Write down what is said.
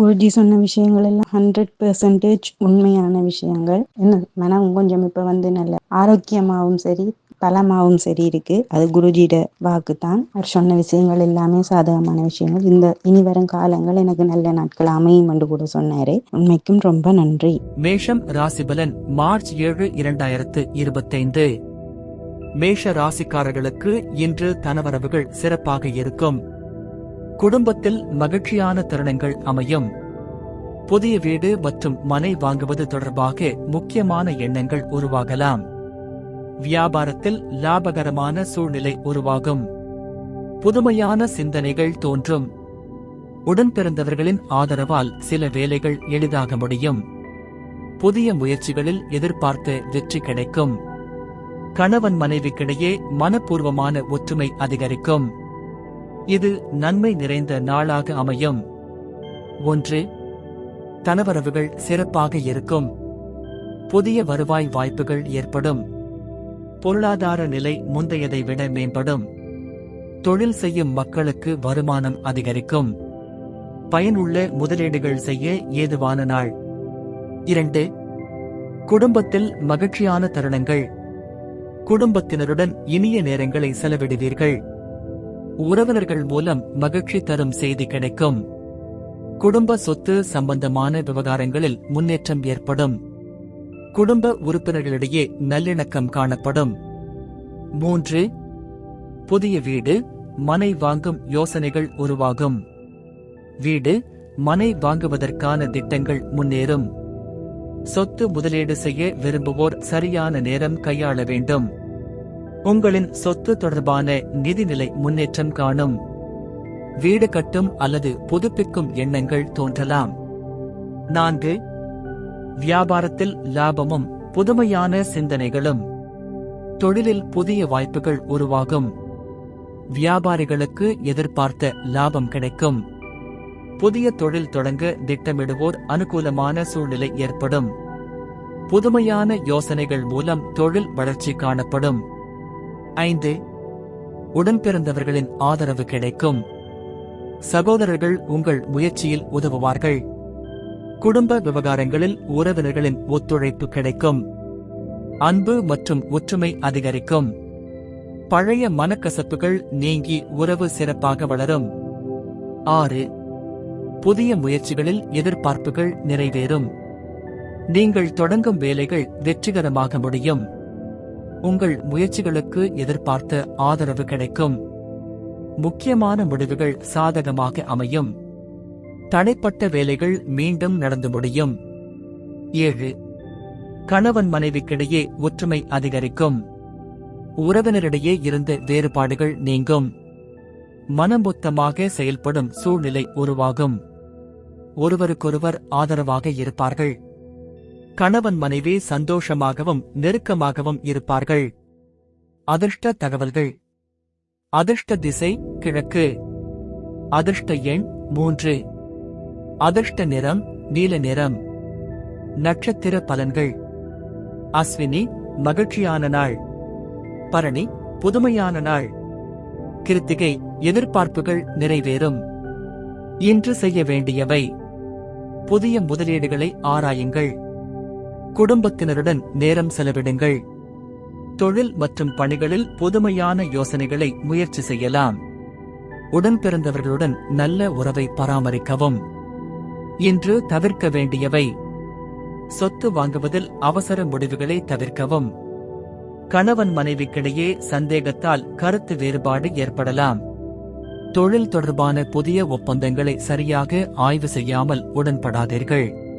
குருஜி சொன்ன விஷயங்கள் எல்லாம் ஹண்ட்ரட் பெர்சன்டேஜ் உண்மையான விஷயங்கள். என்ன? மனம் கொஞ்சம் இப்ப வந்து நல்ல ஆரோக்கியமாகவும் சரி பலமாகவும் சரி இருக்கு. அது குருஜியோட வாக்கு தான் அவர் சொன்ன விஷயங்கள் எல்லாமே சாதகமான விஷயங்கள். இந்த இனி வரும் காலங்கள் எனக்கு நல்ல நாட்கள் அமையும் என்று கூட சொன்னாரு. உண்மைக்கும் ரொம்ப நன்றி. மேஷம் ராசிபலன் மார்ச் ஏழு இரண்டாயிரத்து இருபத்தைந்து. மேஷ ராசிக்காரர்களுக்கு இன்று தனவரவுகள் சிறப்பாக இருக்கும். குடும்பத்தில் மகிழ்ச்சியான தருணங்கள் அமையும். புதிய வீடு மற்றும் மனை வாங்குவது தொடர்பாக முக்கியமான எண்ணங்கள் உருவாகலாம். வியாபாரத்தில் லாபகரமான சூழ்நிலை உருவாகும். புதுமையான சிந்தனைகள் தோன்றும். உடன் பிறந்தவர்களின் ஆதரவால் சில வேலைகள் எளிதாக முடியும். புதிய முயற்சிகளில் எதிர்பார்த்த வெற்றி கிடைக்கும். கணவன் மனைவிக்கிடையே மனப்பூர்வமான ஒற்றுமை அதிகரிக்கும். இது நன்மை நிறைந்த நாளாக அமையும். ஒன்று தனவரவுகள் சிறப்பாக இருக்கும். புதிய வருவாய் வாய்ப்புகள் ஏற்படும். பொருளாதார நிலை முந்தையதை விட மேம்படும். தொழில் செய்யும் மக்களுக்கு வருமானம் அதிகரிக்கும். பயனுள்ள முதலீடுகள் செய்ய ஏதுவான நாள். இரண்டு குடும்பத்தில் மகிழ்ச்சியான தருணங்கள். குடும்பத்தினருடன் இனிய நேரங்களை செலவிடுவீர்கள். உறவினர்கள் மூலம் மகிழ்ச்சி தரும் செய்தி கிடைக்கும். குடும்ப சொத்து சம்பந்தமான விவகாரங்களில் முன்னேற்றம் ஏற்படும். குடும்ப உறுப்பினர்களிடையே நல்லிணக்கம் காணப்படும். மூன்று புதிய வீடு மனை வாங்கும் யோசனைகள் உருவாகும். வீடு மனை வாங்குவதற்கான திட்டங்கள் முன்னேறும். சொத்து முதலீடு செய்ய விரும்புவோர் சரியான நேரம் கையாள வேண்டும். உங்களின் சொத்து தொடர்பான நிதிநிலை முன்னேற்றம் காணும். வீடு கட்டும் அல்லது புதுப்பிக்கும் எண்ணங்கள் தோன்றலாம். நான்கு வியாபாரத்தில் லாபமும் புதுமையான சிந்தனைகளும். தொழிலில் புதிய வாய்ப்புகள் உருவாகும். வியாபாரிகளுக்கு எதிர்பார்த்த லாபம் கிடைக்கும். புதிய தொழில் தொடங்க திட்டமிடுவோர் அனுகூலமான சூழ்நிலை ஏற்படும். புதுமையான யோசனைகள் மூலம் தொழில் வளர்ச்சி காணப்படும். ஐந்து. உடன்பிறந்தவர்களின் ஆதரவு கிடைக்கும். சகோதரர்கள் உங்கள் முயற்சியில் உதவுவார்கள். குடும்ப விவகாரங்களில் உறவினர்களின் ஒத்துழைப்பு கிடைக்கும். அன்பு மற்றும் ஒற்றுமை அதிகரிக்கும். பழைய மனக்கசப்புகள் நீங்கி உறவு சிறப்பாக வளரும். ஆறு. புதிய முயற்சிகளில் எதிர்பார்ப்புகள் நிறைவேறும். நீங்கள் தொடங்கும் வேலைகள் வெற்றிகரமாக முடியும். உங்கள் முயற்சிகளுக்கு எதிர்பார்த்த ஆதரவு கிடைக்கும். முக்கியமான முடிவுகள் சாதகமாக அமையும். தடைப்பட்ட வேலைகள் மீண்டும் நடந்து முடியும். ஏழு. கணவன் மனைவிக்கிடையே ஒற்றுமை அதிகரிக்கும். உறவினரிடையே இருந்த வேறுபாடுகள் நீங்கும். மனமொத்தமாக செயல்படும் சூழ்நிலை உருவாகும். ஒருவருக்கொருவர் ஆதரவாக இருப்பார்கள். கணவன் மனைவி சந்தோஷமாகவும் நெருக்கமாகவும் இருப்பார்கள். அதிர்ஷ்ட தகவல்கள். அதிர்ஷ்ட திசை கிழக்கு. அதிர்ஷ்ட எண் மூன்று. அதிர்ஷ்ட நிறம் நீல நிறம். நட்சத்திர பலன்கள். அஸ்வினி மகிழ்ச்சியான நாள். பரணி புதுமையான நாள். கிருத்திகை எதிர்பார்ப்புகள் நிறைவேறும். இன்று செய்ய வேண்டியவை. புதிய முதலீடுகளை ஆராயுங்கள். குடும்பத்தினருடன் நேரம் செலவிடுங்கள். தொழில் மற்றும் பணிகளில் புதுமையான யோசனைகளை முயற்சி செய்யலாம். உடன் பிறந்தவர்களுடன் நல்ல உறவை பராமரிக்கவும். இன்று தவிர்க்க வேண்டியவை. சொத்து வாங்குவதில் அவசர முடிவுகளை தவிர்க்கவும். கணவன் மனைவிக்கிடையே சந்தேகத்தால் கருத்து வேறுபாடு ஏற்படலாம். தொழில் தொடர்பான புதிய ஒப்பந்தங்களை சரியாக ஆய்வு செய்யாமல் உடன்படாதீர்கள்.